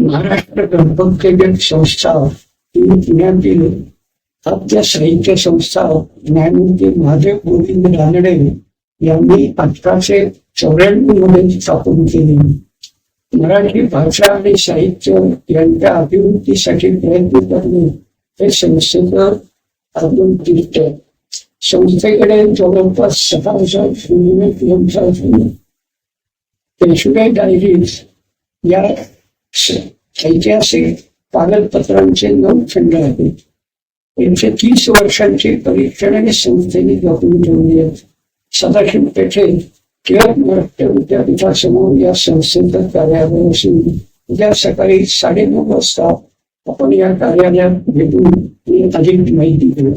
महाराष्ट्र गणपती संस्था ही पुण्यातील आद्य साहित्य संस्था न्यायमूर्ती महादेव गोविंद रानडे यांनी अठराशे चौऱ्याण्णवमध्ये स्थापन केली. मराठी भाषा आणि साहित्य यांच्या अभिवृद्धीसाठी प्रयत्न करणे हे संस्थेचं अजून तीर्थ. संस्थेकडे जवळपास सहा हजार शून्य ग्रंथ असून पेशवे डायरीज या ऐतिहासिक कागदपत्रांचे नऊ खंड आहेत. एकशे तीस वर्षांचे परीक्षण आणि संस्थेने जपून ठेवले आहेत. सदाशिव पेठे टिळक मराठ्य विद्यापीठासमोर या संस्थेचं कार्यालय असून उद्या सकाळी साडेनऊ वाजता आपण या कार्यालयात भेटून अधिक माहिती घेऊ.